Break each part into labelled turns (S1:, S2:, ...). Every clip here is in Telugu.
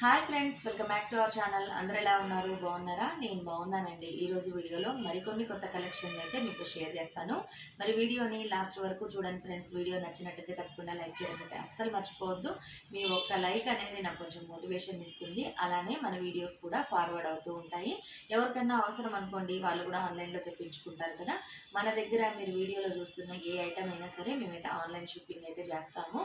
S1: Hi friends welcome back to our channel. అందరూ ఎలా ఉన్నారు? బాగున్నారా? నేను బాగున్నానండి. ఈరోజు వీడియోలో మరికొన్ని కొత్త కలెక్షన్ అయితే మీకు షేర్ చేస్తాను. మరి వీడియోని లాస్ట్ వరకు చూడండి ఫ్రెండ్స్. వీడియో నచ్చినట్టయితే తప్పకుండా లైక్ చేయడం అయితే అస్సలు మర్చిపోవద్దు. మీ ఒక్క లైక్ అనేది నాకు కొంచెం మోటివేషన్ ఇస్తుంది. అలానే మన వీడియోస్ కూడా ఫార్వర్డ్ అవుతూ ఉంటాయి. ఎవరికైనా అవసరం అనుకోండి వాళ్ళు కూడా ఆన్లైన్లో తెప్పించుకుంటారు కదా. మన దగ్గర మీరు వీడియోలో చూస్తున్న ఏ ఐటమ్ అయినా సరే మేమైతే ఆన్లైన్ షాపింగ్ అయితే చేస్తాము.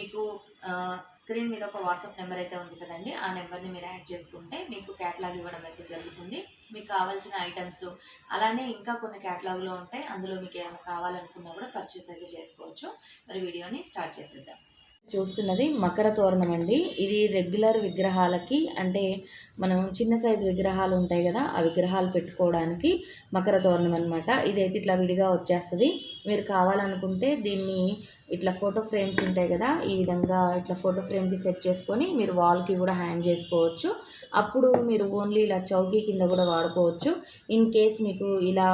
S1: మీకు స్క్రీన్ మీద ఒక వాట్సాప్ నెంబర్ అయితే ఉంది కదండి. ఆ నెంబర్ని మీరు యాడ్ చేసుకుంటే మీకు క్యాటలాగ్ ఇవ్వడం అయితే జరుగుతుంది. మీకు కావాల్సిన ఐటమ్స్ అలానే ఇంకా కొన్ని క్యాటలాగ్లో ఉంటాయి. అందులో మీకు ఏమైనా కావాలనుకున్నా కూడా పర్చేస్ అయితే చేసుకోవచ్చు. మరి వీడియోని స్టార్ట్ చేసేద్దాం. చూస్తున్నది మకర తోరణం అండి. ఇది రెగ్యులర్ విగ్రహాలకి అంటే మనం చిన్న సైజు విగ్రహాలు ఉంటాయి కదా ఆ విగ్రహాలు పెట్టుకోవడానికి మకర తోరణం అనమాట ఇదైతే ఇట్లా విడిగా వచ్చేస్తుంది. మీరు కావాలనుకుంటే దీన్ని ఇట్లా ఫోటో ఫ్రేమ్స్ ఉంటాయి కదా ఈ విధంగా ఇట్లా ఫోటో ఫ్రేమ్కి సెట్ చేసుకొని మీరు వాల్కి కూడా హ్యాంగ్ చేసుకోవచ్చు. అప్పుడు మీరు ఓన్లీ ఇలా చౌకీ కింద కూడా వాడుకోవచ్చు. ఇన్ కేస్ మీకు ఇలా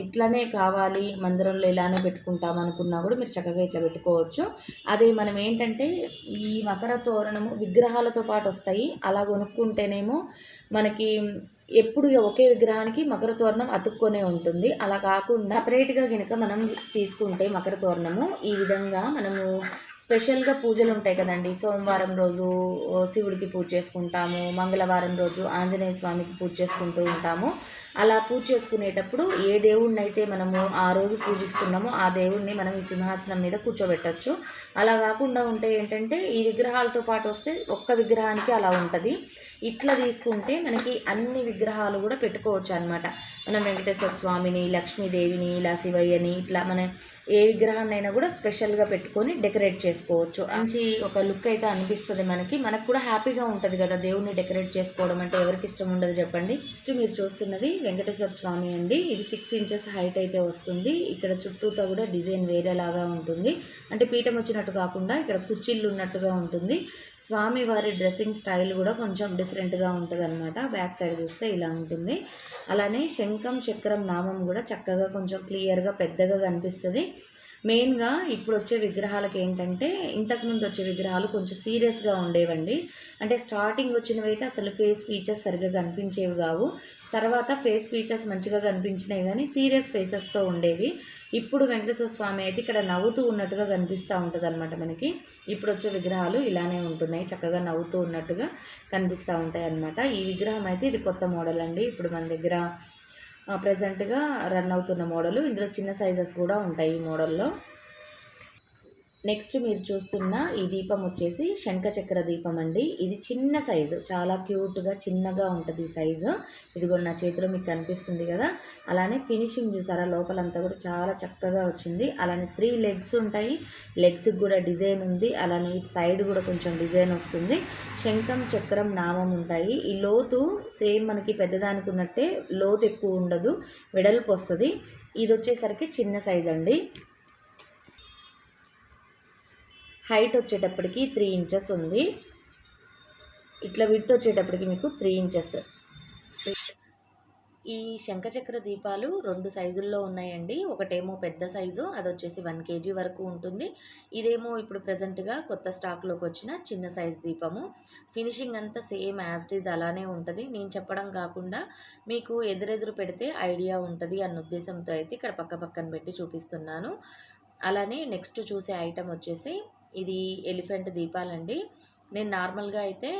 S1: ఇట్లానే కావాలి మందిరంలో ఇలానే పెట్టుకుంటాం అనుకున్నా కూడా మీరు చక్కగా ఇట్లా పెట్టుకోవచ్చు. అదే మనం ఏంటంటే ఈ మకర తోరణము విగ్రహాలతో పాటు వస్తాయి. అలా కొనుక్కుంటేనేమో మనకి ఎప్పుడు ఒకే విగ్రహానికి మకర తోరణం అతుక్కొనే ఉంటుంది. అలా కాకుండా సపరేట్గా కనుక మనం తీసుకుంటే మకర తోరణము ఈ విధంగా మనము స్పెషల్గా పూజలు ఉంటాయి కదండి. సోమవారం రోజు శివుడికి పూజ చేసుకుంటాము మంగళవారం రోజు ఆంజనేయ స్వామికి పూజ చేసుకుంటూ ఉంటాము. అలా పూజ చేసుకునేటప్పుడు ఏ దేవుణ్ణి అయితే మనము ఆ రోజు పూజిస్తున్నామో ఆ దేవుణ్ణి మనం ఈ సింహాసనం మీద కూర్చోబెట్టచ్చు. అలా కాకుండా ఉంటే ఏంటంటే ఈ విగ్రహాలతో పాటు వస్తే ఒక్క విగ్రహానికి అలా ఉంటుంది. ఇట్లా తీసుకుంటే మనకి అన్ని విగ్రహాలు కూడా పెట్టుకోవచ్చు అనమాట మనం వెంకటేశ్వర స్వామిని లక్ష్మీదేవిని ఇలా శివయ్యని ఇట్లా మన ఏ విగ్రహాన్నైనా కూడా స్పెషల్గా పెట్టుకొని డెకరేట్ చేసుకోవచ్చు. మంచి ఒక లుక్ అయితే అనిపిస్తుంది మనకి. మనకు కూడా హ్యాపీగా ఉంటుంది కదా దేవుణ్ణి డెకరేట్ చేసుకోవడం అంటే ఎవరికి ఇష్టం ఉండదు చెప్పండి. నెక్స్ట్ మీరు చూస్తున్నది వెంకటేశ్వర స్వామి అండి. ఇది సిక్స్ ఇంచెస్ హైట్ అయితే వస్తుంది. ఇక్కడ చుట్టూతో కూడా డిజైన్ వేరేలాగా ఉంటుంది. అంటే పీఠం వచ్చినట్టు కాకుండా ఇక్కడ కుచ్చిళ్ళు ఉన్నట్టుగా ఉంటుంది. స్వామి వారి డ్రెస్సింగ్ స్టైల్ కూడా కొంచెం డిఫరెంట్గా ఉంటుంది అనమాట బ్యాక్ సైడ్ చూస్తే ఇలా ఉంటుంది. అలానే శంఖం చక్రం నామం కూడా చక్కగా కొంచెం క్లియర్గా పెద్దగా కనిపిస్తుంది. మెయిన్గా ఇప్పుడు వచ్చే విగ్రహాలకు ఏంటంటే ఇంతకుముందు వచ్చే విగ్రహాలు కొంచెం సీరియస్గా ఉండేవండి. అంటే స్టార్టింగ్ వచ్చినవి అయితే అసలు ఫేస్ ఫీచర్స్ సరిగ్గా కనిపించేవి కావు. తర్వాత ఫేస్ ఫీచర్స్ మంచిగా కనిపించినాయి కానీ సీరియస్ ఫేసెస్తో ఉండేవి. ఇప్పుడు వెంకటేశ్వర స్వామి అయితే ఇక్కడ నవ్వుతూ ఉన్నట్టుగా కనిపిస్తూ ఉంటుంది అనమాట మనకి. ఇప్పుడు వచ్చే విగ్రహాలు ఇలానే ఉంటున్నాయి. చక్కగా నవ్వుతూ ఉన్నట్టుగా కనిపిస్తూ ఉంటాయి అన్నమాట ఈ విగ్రహం అయితే ఇది కొత్త మోడల్ అండి. ఇప్పుడు మన దగ్గర ప్రజెంట్గా రన్ అవుతున్న మోడలు ఇందులో చిన్న సైజెస్ కూడా ఉంటాయి ఈ మోడల్లో నెక్స్ట్ మీరు చూస్తున్న ఈ దీపం వచ్చేసి శంఖచక్ర దీపం అండి. ఇది చిన్న సైజు చాలా క్యూట్గా చిన్నగా ఉంటుంది ఈ సైజు. ఇది కూడా నా చేతిలో మీకు కనిపిస్తుంది కదా. అలానే ఫినిషింగ్ చూసారా లోపలంతా కూడా చాలా చక్కగా వచ్చింది. అలానే త్రీ లెగ్స్ ఉంటాయి. లెగ్స్కి కూడా డిజైన్ ఉంది. అలానే ఇటు సైడ్ కూడా కొంచెం డిజైన్ వస్తుంది. శంఖం చక్రం నామం ఉంటాయి. ఈ లోతు సేమ్ మనకి పెద్దదానికి ఉన్నట్టే లోతు ఎక్కువ ఉండదు వెడల్పు వస్తుంది. ఇది వచ్చేసరికి చిన్న సైజ్ అండి. హైట్ వచ్చేటప్పటికి త్రీ ఇంచెస్ ఉంది. ఇట్లా విడ్త్ వచ్చేటప్పటికి మీకు త్రీ ఇంచెస్. ఈ శంఖచక్ర దీపాలు రెండు సైజుల్లో ఉన్నాయండి. ఒకటేమో పెద్ద సైజు అది వచ్చేసి వన్ కేజీ వరకు ఉంటుంది. ఇదేమో ఇప్పుడు ప్రజెంట్గా కొత్త స్టాక్లోకి వచ్చిన చిన్న సైజ్ దీపము. ఫినిషింగ్ అంతా సేమ్ యాజ్ ఇట్ ఈజ్ అలానే ఉంటుంది. నేను చెప్పడం కాకుండా మీకు ఎదురెదురు పెడితే ఐడియా ఉంటుంది అన్న ఉద్దేశంతో అయితే ఇక్కడ పక్క పక్కన పెట్టి చూపిస్తున్నాను. అలానే నెక్స్ట్ చూసే ఐటమ్ వచ్చేసి ఇది ఎలిఫెంట్ దీపాలండి. నేను నార్మల్గా అయితే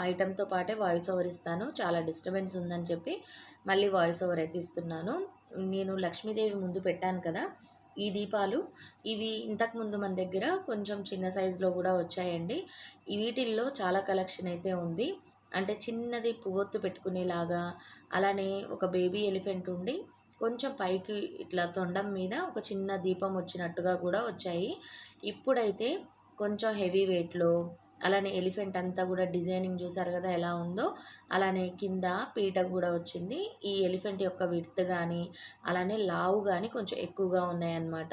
S1: ఐటెంతో పాటే వాయిస్ ఓవర్ ఇస్తాను. చాలా డిస్టర్బెన్స్ ఉందని చెప్పి మళ్ళీ వాయిస్ ఓవర్ అయితే ఇస్తున్నాను. నేను లక్ష్మీదేవి ముందు పెట్టాను కదా ఈ దీపాలు. ఇవి ఇంతకుముందు మన దగ్గర కొంచెం చిన్న సైజులో కూడా వచ్చాయండి. వీటిల్లో చాలా కలెక్షన్ అయితే ఉంది. అంటే చిన్నది పువ్వొత్తు పెట్టుకునేలాగా అలానే ఒక బేబీ ఎలిఫెంట్ ఉండి కొంచెం పైకి ఇట్లా తొండం మీద ఒక చిన్న దీపం వచ్చినట్టుగా కూడా వచ్చాయి. ఇప్పుడైతే కొంచెం హెవీ వెయిట్లో అలానే ఎలిఫెంట్ అంతా కూడా డిజైనింగ్ చూసారు కదా ఎలా ఉందో అలానే కింద పీట కూడా వచ్చింది. ఈ ఎలిఫెంట్ యొక్క విడ్త్ కానీ అలానే లావు కానీ కొంచెం ఎక్కువగా ఉన్నాయన్నమాట.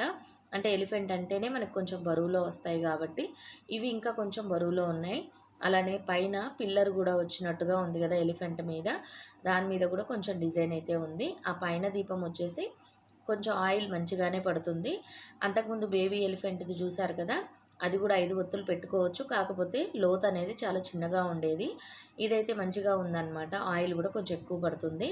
S1: అంటే ఎలిఫెంట్ అంటేనే మనకు కొంచెం బరువులో వస్తాయి కాబట్టి ఇవి ఇంకా కొంచెం బరువులో ఉన్నాయి. అలానే పైన పిల్లర్ కూడా వచ్చినట్టుగా ఉంది కదా ఎలిఫెంట్ మీద. దాని మీద కూడా కొంచెం డిజైన్ అయితే ఉంది. ఆ పైన దీపం వచ్చేసి కొంచెం ఆయిల్ మంచిగానే పడుతుంది. అంతకుముందు బేబీ ఎలిఫెంట్ది చూసారు కదా అది కూడా ఐదు ఒత్తులు పెట్టుకోవచ్చు. కాకపోతే లోత్ అనేది చాలా చిన్నగా ఉండేది. ఇదైతే మంచిగా ఉందన్నమాట. ఆయిల్ కూడా కొంచెం ఎక్కువ పడుతుంది.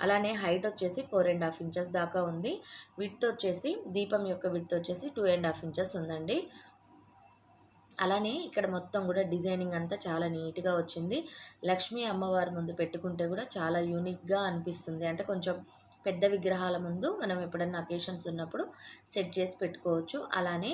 S1: అలానే హైట్ వచ్చేసి ఫోర్ అండ్ హాఫ్ ఇంచెస్ దాకా ఉంది. విడ్త్ వచ్చేసి దీపం యొక్క విడ్త్ వచ్చేసి టూ అండ్ హాఫ్ ఇంచెస్ ఉందండి. అలానే ఇక్కడ మొత్తం కూడా డిజైనింగ్ అంతా చాలా నీట్గా వచ్చింది. లక్ష్మీ అమ్మవారి ముందు పెట్టుకుంటే కూడా చాలా యూనిక్గా అనిపిస్తుంది. అంటే కొంచెం పెద్ద విగ్రహాల ముందు మనం ఎప్పుడన్నా అకేషన్స్ ఉన్నప్పుడు సెట్ చేసి పెట్టుకోవచ్చు. అలానే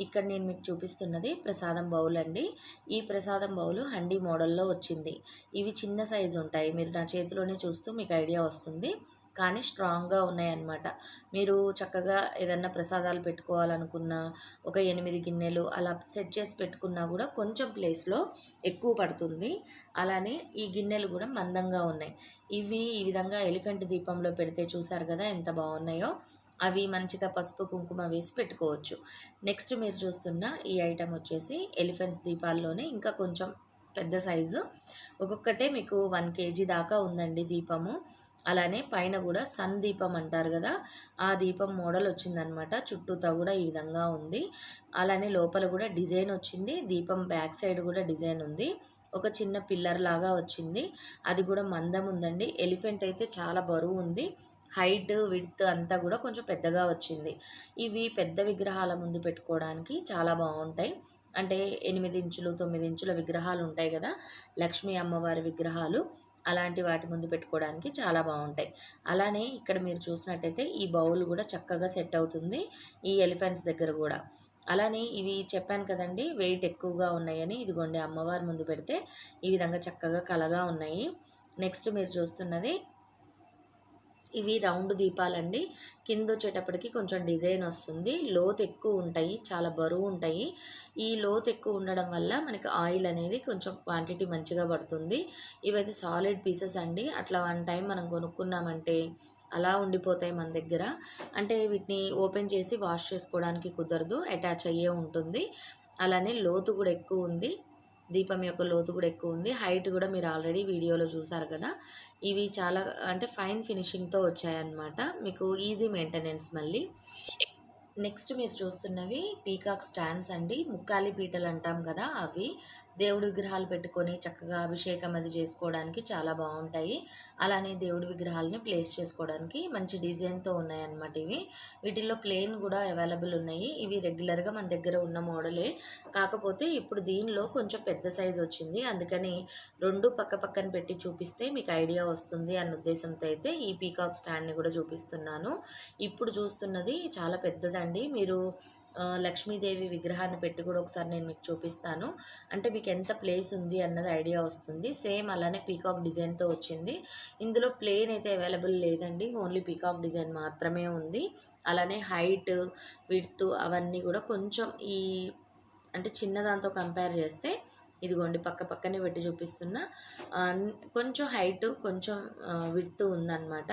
S1: ఇక్కడ నేను మీకు చూపిస్తున్నది ప్రసాదం బౌల్ అండి. ఈ ప్రసాదం బౌల్ హండీ మోడల్లో వచ్చింది. ఇవి చిన్న సైజు ఉంటాయి. మీరు నా చేతిలోనే చూస్తూ మీకు ఐడియా వస్తుంది. కానీ స్ట్రాంగ్గా ఉన్నాయన్నమాట. మీరు చక్కగా ఏదన్నా ప్రసాదాలు పెట్టుకోవాలనుకున్నా ఒక ఎనిమిది గిన్నెలు అలా సెట్ చేసి పెట్టుకున్నా కూడా కొంచెం ప్లేస్లో ఎక్కువ పడుతుంది. అలానే ఈ గిన్నెలు కూడా మందంగా ఉన్నాయి. ఇవి ఈ విధంగా ఎలిఫెంట్ దీపంలో పెడితే చూసారు కదా ఎంత బాగున్నాయో. అవి మంచిగా పసుపు కుంకుమ వేసి పెట్టుకోవచ్చు. నెక్స్ట్ మీరు చూస్తున్న ఈ ఐటెం వచ్చేసి ఎలిఫెంట్స్ దీపాల్లోనే ఇంకా కొంచెం పెద్ద సైజు ఒక్కొక్కటే మీకు వన్ కేజీ దాకా ఉందండి దీపము. అలానే పైన కూడా సన్ దీపం అంటారు కదా ఆ దీపం మోడల్ వచ్చిందనమాట. చుట్టూతా కూడా ఈ విధంగా ఉంది. అలానే లోపల కూడా డిజైన్ వచ్చింది. దీపం బ్యాక్ సైడ్ కూడా డిజైన్ ఉంది. ఒక చిన్న పిల్లర్ లాగా వచ్చింది. అది కూడా మందం ఉందండి. ఎలిఫెంట్ అయితే చాలా బరువు ఉంది. హైట్ విడ్త్ అంతా కూడా కొంచెం పెద్దగా వచ్చింది. ఇవి పెద్ద విగ్రహాల ముందు పెట్టుకోవడానికి చాలా బాగుంటాయి. అంటే ఎనిమిది ఇంచులు తొమ్మిది ఇంచుల విగ్రహాలు ఉంటాయి కదా లక్ష్మీ అమ్మవారి విగ్రహాలు. అలాంటి వాటి ముందు పెట్టుకోవడానికి చాలా బాగుంటాయి. అలానే ఇక్కడ మీరు చూసినట్టయితే ఈ బౌల్ కూడా చక్కగా సెట్ అవుతుంది ఈ ఎలిఫెంట్స్ దగ్గర కూడా. అలానే ఇవి చెప్పాను కదండి వెయిట్ ఎక్కువగా ఉన్నాయని. ఇదిగోండి అమ్మవారి ముందు పెడితే ఈ విధంగా చక్కగా కలగా ఉన్నాయి. నెక్స్ట్ మీరు చూస్తున్నది ఇవి రౌండ్ దీపాలండి. కింద వచ్చేటప్పటికి కొంచెం డిజైన్ వస్తుంది. లోత్ ఎక్కువ ఉంటాయి. చాలా బరువు ఉంటాయి. ఈ లోత్ ఎక్కువ ఉండడం వల్ల మనకి ఆయిల్ అనేది కొంచెం క్వాంటిటీ మంచిగా పడుతుంది. ఇవైతే సాలిడ్ పీసెస్ అండి. అట్లా వన్ టైం మనం కొనుక్కున్నామంటే అలా ఉండిపోతాయి మన దగ్గర. అంటే వీటిని ఓపెన్ చేసి వాష్ చేసుకోవడానికి కుదరదు. అటాచ్ అయ్యే ఉంటుంది. అలానే లోతు కూడా ఎక్కువ ఉంది. దీపం యొక్క లోతు కూడా ఎక్కువ ఉంది. హైట్ కూడా మీరు ఆల్రెడీ వీడియోలో చూసారు కదా. ఇవి చాలా అంటే ఫైన్ ఫినిషింగ్తో వచ్చాయన్నమాట. మీకు ఈజీ మెయింటెనెన్స్ మళ్ళీ. నెక్స్ట్ మీరు చూస్తున్నవి పీకాక్ స్టాండ్స్ అండి. ముక్కాలి పీటలు అంటాం కదా అవి. దేవుడి విగ్రహాలు పెట్టుకొని చక్కగా అభిషేకం అది చేసుకోవడానికి చాలా బాగుంటాయి. అలానే దేవుడి విగ్రహాలని ప్లేస్ చేసుకోవడానికి మంచి డిజైన్తో ఉన్నాయన్నమాట ఇవి. వీటిల్లో ప్లేన్ కూడా అవైలబుల్ ఉన్నాయి. ఇవి రెగ్యులర్గా మన దగ్గర ఉన్న మోడలే. కాకపోతే ఇప్పుడు దీనిలో కొంచెం పెద్ద సైజ్ వచ్చింది. అందుకని రెండు పక్క పక్కన పెట్టి చూపిస్తే మీకు ఐడియా వస్తుంది అన్న ఉద్దేశంతో అయితే ఈ పీకాక్ స్టాండ్ని కూడా చూపిస్తున్నాను. ఇప్పుడు చూస్తున్నది చాలా పెద్దదండి. మీరు లక్ష్మీదేవి విగ్రహాన్ని పెట్టి కూడా ఒకసారి నేను మీకు చూపిస్తాను. అంటే మీకు ఎంత ప్లేస్ ఉంది అన్నది ఐడియా వస్తుంది. సేమ్ అలానే పీకాక్ డిజైన్తో వచ్చింది. ఇందులో ప్లేన్ అయితే అవైలబుల్ లేదండి. ఓన్లీ పీకాక్ డిజైన్ మాత్రమే ఉంది. అలానే హైట్ విడ్త్ అవన్నీ కూడా కొంచెం ఈ అంటే చిన్నదాంతో కంపేర్ చేస్తే ఇదిగోండి పక్క పక్కనే పెట్టి చూపిస్తున్న. కొంచెం హైట్ కొంచెం విడ్త్ ఉందన్నమాట.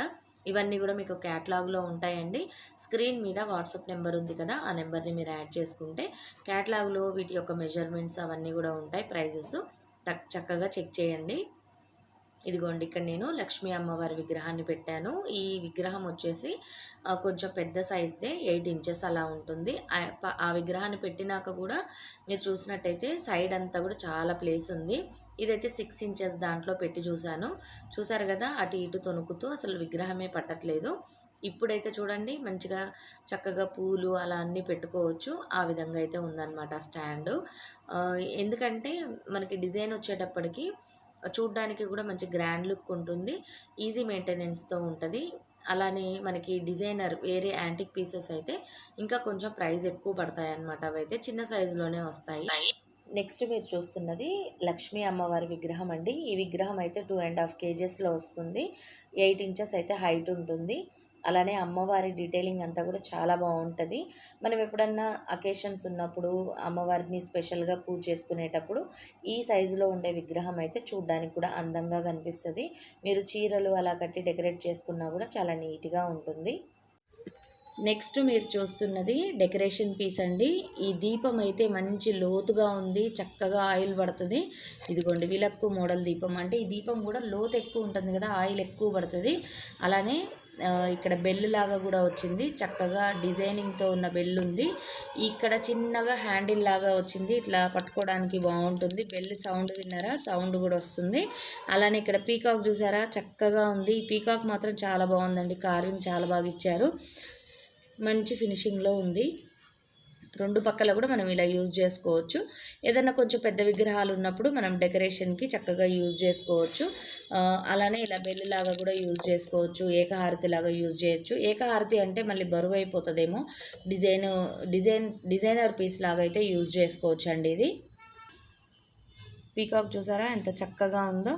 S1: ఇవన్నీ కూడా మీకు క్యాట్లాగ్లో ఉంటాయండి. స్క్రీన్ మీద వాట్సాప్ నెంబర్ ఉంది కదా ఆ నెంబర్ని మీరు యాడ్ చేసుకుంటే క్యాట్లాగ్లో వీటి యొక్క మెజర్మెంట్స్ అవన్నీ కూడా ఉంటాయి ప్రైజెస్. చక్కగా చెక్ చేయండి. ఇదిగోండి ఇక్కడ నేను లక్ష్మీ అమ్మవారి విగ్రహాన్ని పెట్టాను. ఈ విగ్రహం వచ్చేసి కొంచెం పెద్ద సైజ్దే ఎయిట్ ఇంచెస్ అలా ఉంటుంది. ఆ విగ్రహాన్ని పెట్టినాక కూడా మీరు చూసినట్టయితే సైడ్ అంతా కూడా చాలా ప్లేస్ ఉంది. ఇదైతే సిక్స్ ఇంచెస్ దాంట్లో పెట్టి చూశాను. చూసారు కదా అటు ఇటు తొనుకుతూ అసలు విగ్రహమే పట్టట్లేదు. ఇప్పుడైతే చూడండి మంచిగా చక్కగా పూలు అలా అన్నీ పెట్టుకోవచ్చు. ఆ విధంగా అయితే ఉందన్నమాట స్టాండ్. ఎందుకంటే మనకి డిజైన్ వచ్చేటప్పటికి చూడ్డానికి కూడా మంచి గ్రాండ్ లుక్ ఉంటుంది. ఈజీ మెయింటెనెన్స్తో ఉంటుంది. అలానే మనకి డిజైనర్ వేరే యాంటిక్ పీసెస్ అయితే ఇంకా కొంచెం ప్రైస్ ఎక్కువ పడతాయి అన్నమాట అవైతే చిన్న సైజులోనే వస్తాయి. నెక్స్ట్ మీరు చూస్తున్నది లక్ష్మీ అమ్మవారి విగ్రహం అండి. ఈ విగ్రహం అయితే టూ అండ్ హాఫ్ కేజెస్లో వస్తుంది. ఎయిట్ ఇంచెస్ అయితే హైట్ ఉంటుంది. అలానే అమ్మవారి డీటెయిలింగ్ అంతా కూడా చాలా బాగుంటుంది. మనం ఎప్పుడన్నా అకేషన్స్ ఉన్నప్పుడు అమ్మవారిని స్పెషల్గా పూజ చేసుకునేటప్పుడు ఈ సైజులో ఉండే విగ్రహం అయితే చూడ్డానికి కూడా అందంగా కనిపిస్తుంది. మీరు చీరలు అలా కట్టి డెకరేట్ చేసుకున్నా కూడా చాలా నీట్గా ఉంటుంది. నెక్స్ట్ మీరు చూస్తున్నది డెకరేషన్ పీస్ అండి. ఈ దీపం అయితే మంచి లోతుగా ఉంది చక్కగా ఆయిల్ పడుతుంది. ఇదిగోండి విలక్కు మోడల్ దీపం. అంటే ఈ దీపం కూడా లోతు ఎక్కువ ఉంటుంది కదా ఆయిల్ ఎక్కువ పడుతుంది. అలానే ఇక్కడ బెల్ లాగా కూడా వచ్చింది. చక్కగా డిజైనింగ్తో ఉన్న బెల్ ఉంది. ఇక్కడ చిన్నగా హ్యాండిల్ లాగా వచ్చింది. ఇట్లా పట్టుకోవడానికి బాగుంటుంది. బెల్ సౌండ్ విన్నారా? సౌండ్ కూడా వస్తుంది. అలానే ఇక్కడ పీకాక్ చూసారా? చక్కగా ఉంది. పీకాక్ మాత్రం చాలా బాగుందండి. కార్వింగ్ చాలా బాగా ఇచ్చారు. మంచి ఫినిషింగ్లో ఉంది. రెండు పక్కల కూడా మనం ఇలా యూజ్ చేసుకోవచ్చు. ఏదైనా కొంచెం పెద్ద విగ్రహాలు ఉన్నప్పుడు మనం డెకరేషన్కి చక్కగా యూజ్ చేసుకోవచ్చు. అలానే ఇలా బెల్లిలాగా కూడా యూజ్ చేసుకోవచ్చు. ఏకహారతి లాగా యూజ్ చేయొచ్చు. ఏకహారతి అంటే మళ్ళీ బరువు అయిపోతుందేమో. డిజైన్ డిజైన్ డిజైనర్ పీస్ లాగా అయితే యూజ్ చేసుకోవచ్చు అండి ఇది. పీకాక్ చూసారా? ఎంత చక్కగా ఉందో.